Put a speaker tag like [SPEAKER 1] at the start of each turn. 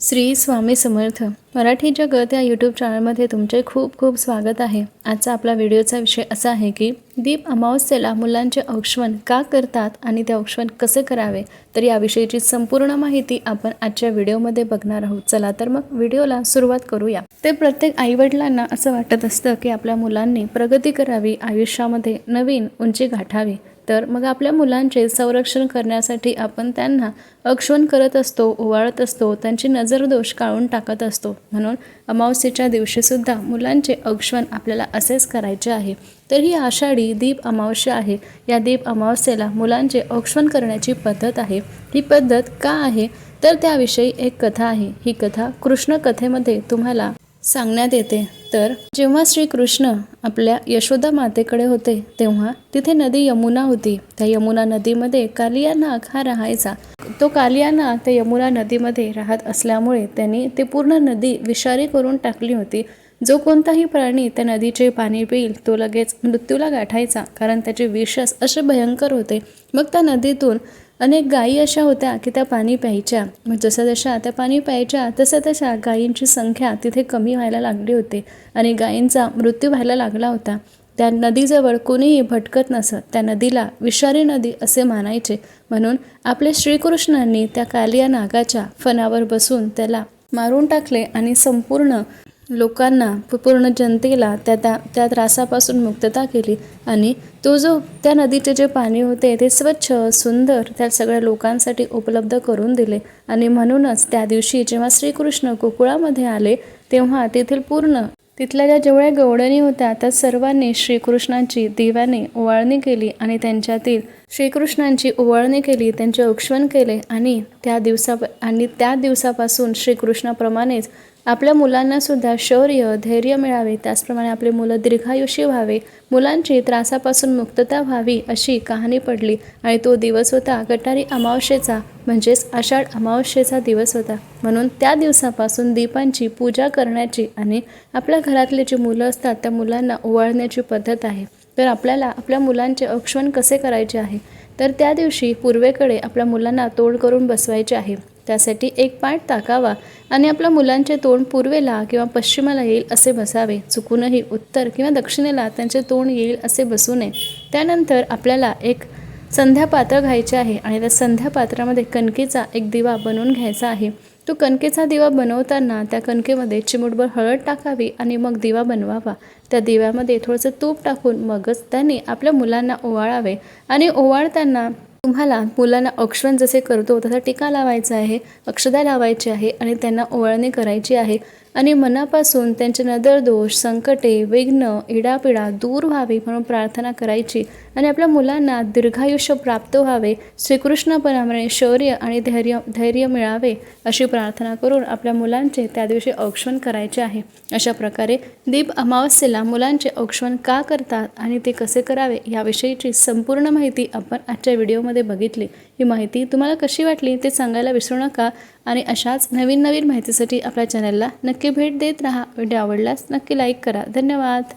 [SPEAKER 1] श्री स्वामी समर्थ. मराठी जगत या यूट्यूब चॅनलमध्ये तुमचे खूप खूप स्वागत आहे. आजचा आपला व्हिडिओचा विषय असा आहे की दीप अमावस्येला मुलांचे औक्षण का करतात आणि ते औक्षण कसे करावे? तर याविषयीची संपूर्ण माहिती आपण आजच्या व्हिडिओमध्ये बघणार आहोत. चला तर मग व्हिडिओला सुरुवात करूया. ते प्रत्येक आईवडिलांना असं वाटत असतं की आपल्या मुलांनी प्रगती करावी आयुष्यामध्ये नवीन उंची गाठावी. तर मग आपल्या मुलांचे संरक्षण करण्यासाठी आपण त्यांना अक्षवण करत असतो ओवाळत असतो त्यांची नजरदोष काढून टाकत असतो. म्हणून अमावस्येच्या दिवशीसुद्धा मुलांचे अक्षवण आपल्याला असेच करायचे आहे. तर ही आषाढी दीप अमावस्या आहे. या दीप अमावस्येला मुलांचे अक्षवण करण्याची पद्धत आहे. ही पद्धत का आहे? तर त्याविषयी एक कथा आहे. ही कथा कृष्ण कथेमध्ये तुम्हाला सांगण्यात येते. तर जेव्हा श्रीकृष्ण आपल्या यशोदा मातेकडे होते तेव्हा तिथे नदी यमुना होती. त्या यमुना नदीमध्ये कालिया नाग हा राहायचा. तो कालियाना त्या यमुना नदीमध्ये राहत असल्यामुळे त्यांनी ते पूर्ण नदी विषारी करून टाकली होती. जो कोणताही प्राणी त्या नदीचे पाणी पिईल तो लगेच मृत्यूला गाठायचा कारण त्याचे विषस असे भयंकर होते. मग त्या नदीतून अनेक गायी अशा होत्या की त्या पाणी प्यायच्या. मग जशा त्या पाणी प्यायच्या तशा तशा गायींची संख्या तिथे कमी व्हायला लागली होती आणि गायींचा मृत्यू व्हायला लागला होता. त्या नदीजवळ कोणीही भटकत नसत त्या नदीला विषारी नदी असे मानायचे म्हणून आपले श्रीकृष्णांनी त्या कालिया नागाच्या फणावर बसून त्याला मारून टाकले आणि संपूर्ण लोकांना पूर्ण जनतेला त्या त्या त्या त्रासापासून मुक्तता केली. आणि तो जो त्या नदीचे जे पाणी होते ते स्वच्छ सुंदर त्या सगळ्या लोकांसाठी उपलब्ध करून दिले. आणि म्हणूनच त्या दिवशी जेव्हा श्रीकृष्ण गोकुळामध्ये आले तेव्हा तेथील पूर्ण तिथल्या ज्या जेवढ्या गवळणी होत्या त्या सर्वांनी श्रीकृष्णांची दिव्याने ओवाळणी केली आणि त्यांच्यातील श्रीकृष्णांची ओवाळणी केली त्यांचे औक्षण केले आणि त्या दिवसा आणि त्या दिवसापासून श्रीकृष्णाप्रमाणेच आपल्या मुलांनासुद्धा शौर्य धैर्य मिळावे. त्याचप्रमाणे आपले मुलं दीर्घायुषी व्हावे. मुलांची त्रासापासून मुक्तता व्हावी अशी कहाणी पडली आणि तो दिवस होता गटारी अमावस्येचा म्हणजेच आषाढ अमावस्येचा दिवस होता. म्हणून त्या दिवसापासून दीपांची पूजा करण्याची आणि आपल्या घरातले जे मुलं असतात त्या मुलांना ओवाळण्याची पद्धत आहे. तर आपल्याला आपल्या मुलांचे अक्षवण कसे करायचे आहे? तर त्या दिवशी पूर्वेकडे आपल्या मुलांना तोड करून बसवायचे आहे. त्यासाठी एक पाठ टाकावा आणि आपल्या मुलांचे तोंड पूर्वेला किंवा पश्चिमेला येईल असे बसावे. चुकूनही उत्तर किंवा दक्षिणेला त्यांचे तोंड येईल असे बसू नये. त्यानंतर आपल्याला एक संध्या पात्र घ्यायचे आहे आणि त्या संध्या पात्रामध्ये कणकेचा एक दिवा बनवून घ्यायचा आहे. तो कणकेचा दिवा बनवताना त्या कणकेमध्ये चिमुटभर हळद टाकावी आणि मग दिवा बनवावा. त्या दिव्यामध्ये थोडंसं तूप टाकून मगच त्यांनी आपल्या मुलांना ओवाळावे आणि ओवाळताना तुम्हाला मुलांना अक्षरण जसे करतो तसा टीका लावायचा आहे अक्षदा लावायची आहे आणि त्यांना ओवाळणी करायची आहे. आणि मनापासून त्यांचे नदरदोष संकटे विघ्न इडापिडा दूर व्हावी म्हणून प्रार्थना करायची आणि आपल्या मुलांना दीर्घायुष्य प्राप्त व्हावे श्रीकृष्णपणामुळे शौर्य आणि धैर्य धैर्य मिळावे अशी प्रार्थना करून आपल्या मुलांचे त्या दिवशी औक्षण करायचे आहे. अशा प्रकारे दीप अमावस्येला मुलांचे औक्षण का करतात आणि ते कसे करावे याविषयीची संपूर्ण माहिती आपण आजच्या व्हिडिओमध्ये बघितली. ही माहिती तुम्हाला कशी वाटली ते सांगायला विसरू नका आणि अशाच नवीन नवीन माहितीसाठी आपल्या चॅनलला नक्की भेट देत राहा. व्हिडिओ आवडल्यास नक्की लाईक करा. धन्यवाद.